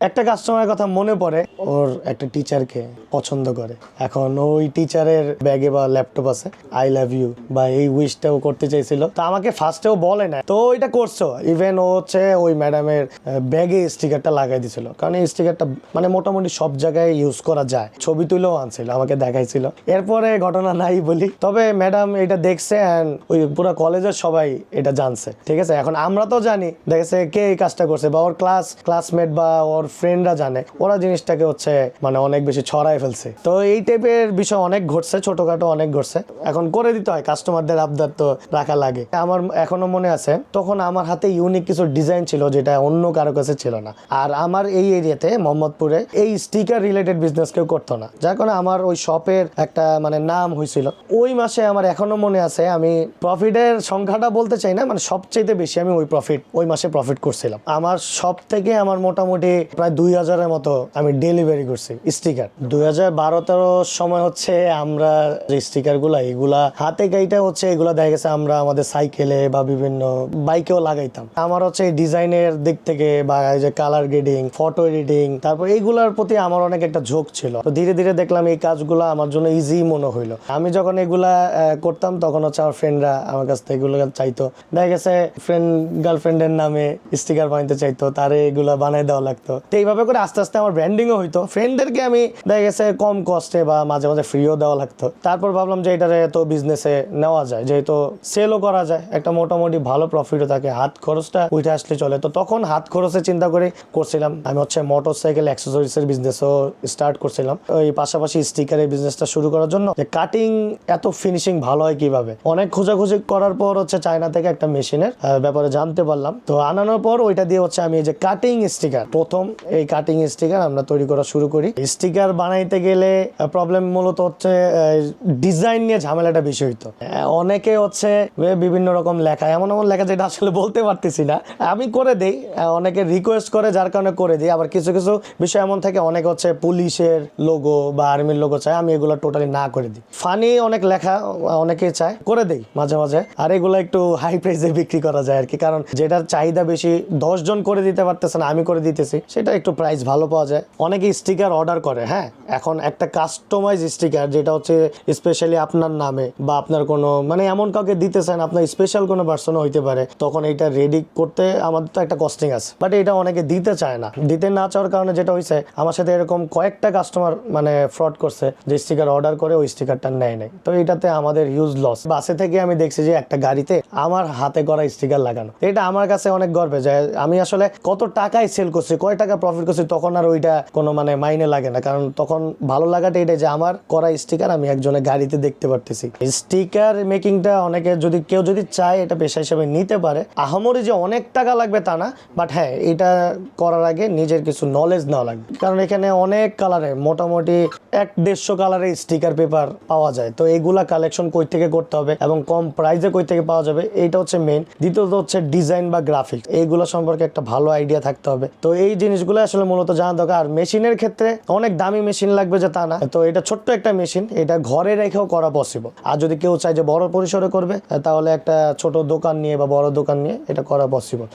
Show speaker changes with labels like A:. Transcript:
A: একটা কাস্টমারের কথা মনে পড়ে, ওর একটা টিচারকে পছন্দ করে। এখন ওই টিচারের ব্যাগে বা ল্যাপটপ আছে আই লাভ ইউ বা এই উইশটা ও করতে চাইছিল। তো আমাকে ফার্স্টেও বলে না তো ওইটা করছ। ইভেন ও হচ্ছে ওই ম্যাডামের ব্যাগে স্টিকারটা লাগাই দিছিল। কারণ এই স্টিকারটা মানে মোটামুটি সব জায়গায় ইউজ করা যায়। ছবি তুলেও আনছিল, আমাকে দেখাইছিল। এরপরে ঘটনা নাই বলি। তবে ম্যাডাম এটা দেখছে অ্যান্ড ওই পুরো কলেজের সবাই এটা জানছে। ঠিক আছে? এখন আমরা তো জানি। দেখেছে কে এই কাজটা করছে বা ওর ক্লাস ক্লাসমেট বা ওর ফ্রেন্ডরা জানে। ওরা জিনিসটাকে হচ্ছে মানে অনেক বেশি ছড়ায় ফেলছে। তো এই টাইপের বিষয় অনেক ঘটছে, ছোটখাটো অনেক ঘটছে। এখন করে দিতে হয় কাস্টমারদের আবদার তো রাখা লাগে। আমার এখনও মনে আছে, তখন আমার হাতে ইউনিক কিছু ডিজাইন ছিল যেটা অন্য কারও কাছে ছিল না। আর আমার এই এরিয়াতে, মোহাম্মদপুরে, এই স্টিকার রিলেটেড বিজনেস কেউ করতো না। যার কারণে আমার ওই শপের একটা মানে নাম হয়েছিল। ওই মাসে আমার এখনও মনে আছে, আমি প্রফিটের সংখ্যাটা বলতে চাই না মানে সবচেয়ে বেশি আমি ওই প্রফিট ওই মাসে প্রফিট করছিলাম। আমার সব থেকে আমার মোটামুটি প্রায় দুই হাজারের মতো আমি ডেলিভারি করছি স্টিকার দুই হাজার বারো তেরো সময় হচ্ছে আমরা যে স্টিকারগুলা, এগুলা হাতে গাইটা হচ্ছে এগুলা দেখা গেছে আমরা আমাদের সাইকেলে বা বিভিন্ন বাইকেও লাগাইতাম। আমার হচ্ছে এই ডিজাইনের দিক থেকে বা এই যে কালার গ্রেডিং ফটো এডিটিং তারপর এইগুলার প্রতি আমার অনেক একটা ঝোঁক ছিল। তো ধীরে ধীরে দেখলাম এই কাজগুলো আমার জন্য ইজি মনে হইল। আমি যখন এগুলা করতাম তখন হচ্ছে আমার ফ্রেন্ডরা আমার কাছ থেকে এগুলো চাইতো। দেখা গেছে ফ্রেন্ড গার্লফ্রেন্ডের নামে স্টিকার বানাইতে চাইতো, তারে এগুলা বানাই দেওয়া লাগতো। তো এইভাবে করে আস্তে আস্তে আমার ব্র্যান্ডিংও হইতো। ফ্রেন্ডদেরকে আমি দেখা গেছে কম কস্টে বা মাঝে মাঝে ফ্রিও দেওয়া লাগতো। তারপর ভাবলাম যে এটারে তো বিজনেসে নেওয়া যায়, যেহেতু সেলও করা যায়, একটা মোটামুটি ভালো প্রফিটও থাকে, হাত খরচটা উঠে আসলে চলে। তো তখন হাত খরচে চিন্তা করে করছিলাম। আমি হচ্ছে মোটর সাইকেল অ্যাক্সেসরিজের বিজনেসও স্টার্ট করছিলাম। ওই পাশাপাশি স্টিকারের বিজনেসটা শুরু করার জন্য যে কাটিং এত ফিনিশিং ভালো হয় কীভাবে? অনেক খোঁজাখুঁজি করার পর হচ্ছে চায়না থেকে একটা মেশিনের ব্যাপারে জানতে পারলাম। তো আনানোর পর ওইটা দিয়ে হচ্ছে আমি এই যে কাটিং স্টিকার প্রথম এই কাটিং স্টিকার আমরা তৈরি করা শুরু করি। স্টিকার বানাইতে গেলে প্রবলেম মূলত হচ্ছে ডিজাইন নিয়ে ঝামেলাটা বেশি হইতো। অনেকে হচ্ছে বিভিন্ন রকম লেখা এমন এমন লেখা যেটা আসলে বলতে পারতেছি না। আমি করে দেই অনেকে রিকোয়েস্ট করে যার কারণে করে দিই। আবার কিছু কিছু বিষয় এমন থাকে অনেক হচ্ছে পুলিশের লোগো বা আর্মির লোগো চায় আমি এগুলো টোটালি না করে দিই। ফানি অনেক লেখা আহ, অনেকেই চায় করে দেই মাঝে মাঝে। আর এগুলো একটু হাই প্রাইসে বিক্রি করা যায় আর কি কারণ যেটার চাহিদা বেশি দশ জন করে দিতে পারতেছে না আমি করে দিতেছি সেটা একটু প্রাইস ভালো পাওয়া যায়। অনেকে স্টিকার অর্ডার করে হ্যাঁ? এখন একটা কাস্টমাইজ স্টিকার যেটা হচ্ছে স্পেশালি আপনার নামে বা আপনার কোনো মানে এমন কাউকে দিতে চান আপনার স্পেশাল কোনো পার্সনও হইতে পারে, তখন এটা রেডি করতে আমাদের তো একটা কস্টিং আছে। বাট এটা অনেকে দিতে চায় না। দিতে না চাওয়ার কারণে যেটা হয়েছে আমার সাথে এরকম কয়েকটা কাস্টমার মানে ফ্রড করছে, যে স্টিকার অর্ডার করে ওই স্টিকারটা নেয় নাই। তো এটাতে আমাদের হিউজ লস বাসে থেকে আমি দেখছি যে একটা গাড়িতে আমার হাতে করা স্টিকার লাগানো। এটা আমার কাছে অনেক গর্বে যে আমি আসলে কত টাকায় সেল করছি, কয় টাকা প্রফিট করছি, তখন আর ওইটা কোনো মানে মাইনে লাগে না। কারণ তখন ভালো লাগাটা এটাই যে আমার করা স্টিকার আমি একজনের গাড়িতে দেখতে পারতেছি। স্টিকার মেকিংটা অনেকে যদি, কেউ যদি চায় এটা পেশা হিসেবে নিতে পারে, আহামরি যে অনেক টাকা লাগবে তা না বাট হ্যাঁ এটা করার আগে নিজের কিছু নলেজ নেওয়া লাগবে। কারণ এখানে অনেক কালারে মোটামুটি এক দেড়শো কালারের স্টিকার পেপার পাওয়া যায়। তো এইগুলা কালেকশন কই থেকে করতে হবে এবং কম প্রাইসে কই থেকে পাওয়া যাবে, এইটা হচ্ছে মেন দ্বিতীয়ত হচ্ছে ডিজাইন বা গ্রাফিক্স এইগুলো সম্পর্কে একটা ভালো আইডিয়া থাকতে হবে। তো এই জিনিসগুলো আসলে মূলত জানা দরকার। আর মেশিনের ক্ষেত্রে অনেক দামি মেশিন লাগবে যে তা না। তো এটা ছোট্ট একটা মেশিন, এটা ঘরে রেখেও করা পসিবল আর যদি কেউ চায় যে বড় পরিসরে করবে, তাহলে একটা ছোট দোকান নিয়ে বা বড় দোকান নিয়ে এটা করা পসিবল